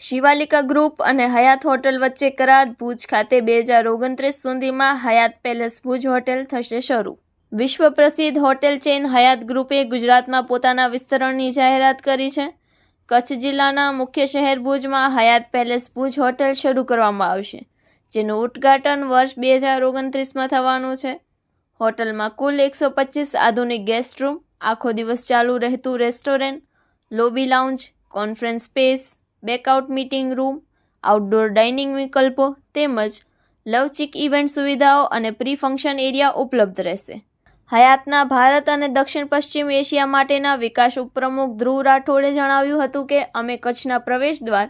Shivalika group અને હયાત hotel વચ્ચે કરાર. ભુજ ખાતે બે હજાર ઓગણત્રીસ સુધીમાં હયાત પેલેસ ભુજ હોટેલ થશે શરૂ. વિશ્વ પ્રસિદ્ધ હોટેલ ચેઇન હયાત ગ્રુપે ગુજરાતમાં પોતાના વિસ્તરણની જાહેરાત કરી છે. કચ્છ જિલ્લાના મુખ્ય શહેર ભુજમાં હયાત પેલેસ ભુજ હોટેલ શરૂ કરવામાં આવશે, જેનું ઉદ્ઘાટન વર્ષ બે હજાર ઓગણત્રીસમાં થવાનું છે. હોટલમાં કુલ એકસો પચીસ આધુનિક ગેસ્ટ રૂમ, આખો દિવસ ચાલુ રહેતું restaurant, lobby lounge, conference space breakout meeting room, outdoor dining વિકલ્પો તેમજ લવચીક ઇવેન્ટ સુવિધાઓ અને પ્રી ફંક્શન એરિયા ઉપલબ્ધ રહેશે. હયાતના ભારત અને દક્ષિણ પશ્ચિમ એશિયા માટેના વિકાસ ઉપપ્રમુખ ધ્રુવ રાઠોડે જણાવ્યું હતું કે, અમે કચ્છના પ્રવેશ દ્વાર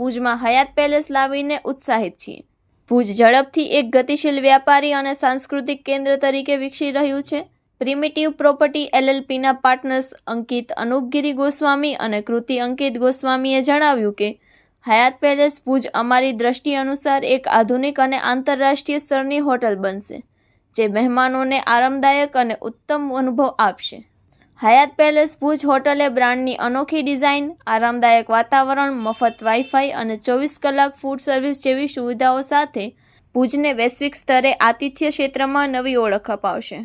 ભુજમાં હયાત પેલેસ લાવીને ઉત્સાહિત છીએ. ભુજ ઝડપથી એક ગતિશીલ વ્યાપારી અને સાંસ્કૃતિક કેન્દ્ર તરીકે વિકસી રહ્યું છે. પ્રિમિટિવ પ્રોપર્ટી એલએલપીના પાર્ટનર્સ અંકિત અનુપગીરી ગોસ્વામી અને કૃતિ અંકિત ગોસ્વામીએ જણાવ્યું કે, હયાત પેલેસ ભુજ અમારી દ્રષ્ટિ અનુસાર એક આધુનિક અને આંતરરાષ્ટ્રીય સ્તરની હોટલ બનશે, જે મહેમાનોને આરામદાયક અને ઉત્તમ અનુભવ આપશે. હયાત પેલેસ ભુજ હોટલે બ્રાન્ડની અનોખી ડિઝાઇન, આરામદાયક વાતાવરણ, મફત વાઈફાઈ અને ચોવીસ કલાક ફૂડ સર્વિસ જેવી સુવિધાઓ સાથે ભુજને વૈશ્વિક સ્તરે આતિથ્ય ક્ષેત્રમાં નવી ઓળખ અપાવશે.